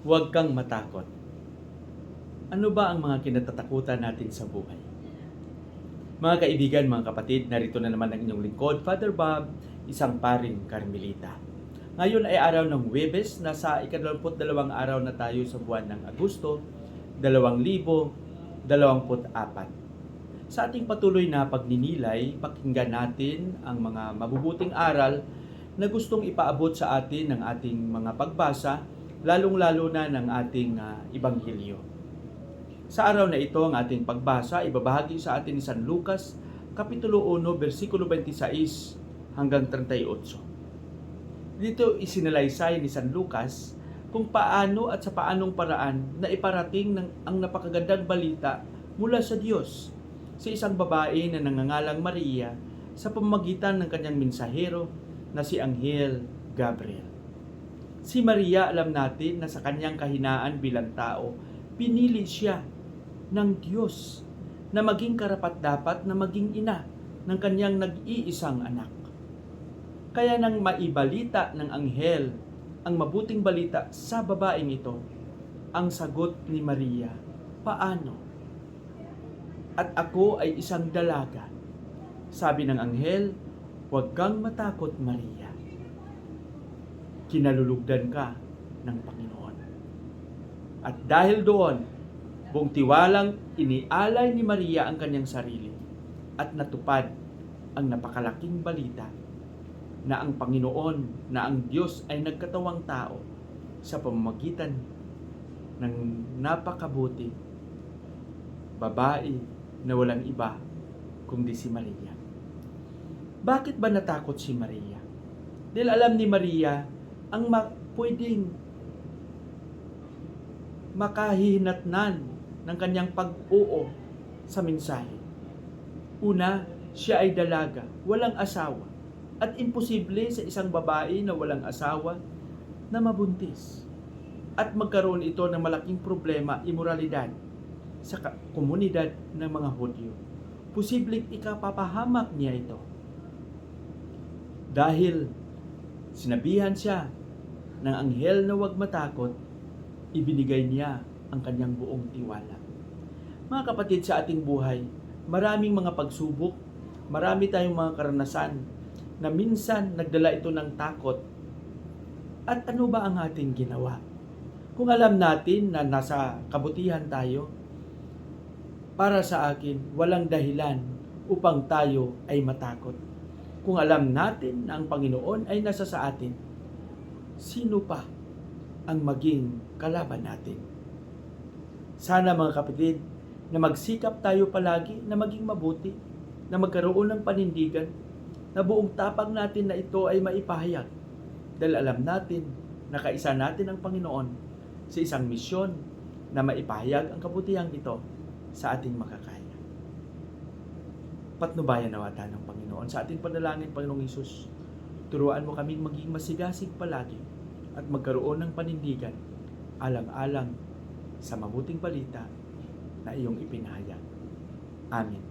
Huwag kang matakot. Ano ba ang mga kinatatakutan natin sa buhay? Mga kaibigan, mga kapatid, narito na naman ang inyong lingkod, Father Bob, isang paring Carmelita. Ngayon ay araw ng Webes, nasa ikadalawamput dalawang araw na tayo sa buwan ng Agosto, 2024. Sa ating patuloy na pagninilay, pakinggan natin ang mga mabubuting aral na gustong ipaabot sa atin ng ating mga pagbasa, lalong-lalo na ng ating uh, Ibanghilyo. Sa araw na ito, ang ating pagbasa, ibabahagi sa atin ni San Lucas, Kapitulo 1, versikulo 26 hanggang 38. Dito isinalaysay ni San Lucas kung paano at sa paanong paraan na iparating ng ang napakagandang balita mula sa Diyos sa isang babae na nangangalang Maria sa pamamagitan ng kanyang mensahero na si Anghel Gabriel. Si Maria, alam natin na sa kanyang kahinaan bilang tao, pinili siya ng Diyos na maging karapat-dapat na maging ina ng kanyang nag-iisang anak. Kaya nang maibalita ng anghel ang mabuting balita sa babaeng ito, ang sagot ni Maria, paano? At ako ay isang dalaga. Sabi ng anghel, huwag kang matakot Maria. Kinalulugdan ka ng Panginoon. At dahil doon, buong tiwalang inialay ni Maria ang kanyang sarili at natupad ang napakalaking balita na ang Panginoon, na ang Diyos ay nagkatawang tao sa pamamagitan ng napakabuti babae na walang iba kundi si Maria. Bakit ba natakot si Maria? Dahil alam ni Maria ang ma- pwedeng makahihinatnan ng kanyang pag-oo sa mensahe. Una, siya ay dalaga, walang asawa. At imposible sa isang babae na walang asawa na mabuntis. At magkaroon ito ng malaking problema, imoralidad sa komunidad ng mga Hudyo. Posibleng ikapapahamak niya ito. Dahil sinabihan siya ng anghel na huwag matakot, ibinigay niya ang kanyang buong tiwala. Mga kapatid sa ating buhay, maraming mga pagsubok, marami tayong mga karanasan na minsan nagdala ito ng takot. At ano ba ang ating ginawa? Kung alam natin na nasa kabutihan tayo, para sa akin, walang dahilan upang tayo ay matakot. Kung alam natin na ang Panginoon ay nasa sa atin, sino pa ang maging kalaban natin? Sana mga kapatid, na magsikap tayo palagi na maging mabuti, na magkaroon ng panindigan, na buong tapang natin na ito ay maipahayag. Dahil alam natin na kaisa natin ang Panginoon sa isang misyon na maipahayag ang kabutihang ito sa ating makakaya. Patnubayan nawata ng Panginoon sa ating panalangin, Panginoong Isus. Turuan mo kaming maging masigasig palagi at magkaroon ng panindigan alang-alang sa mabuting balita na iyong ipinahayag. Amen.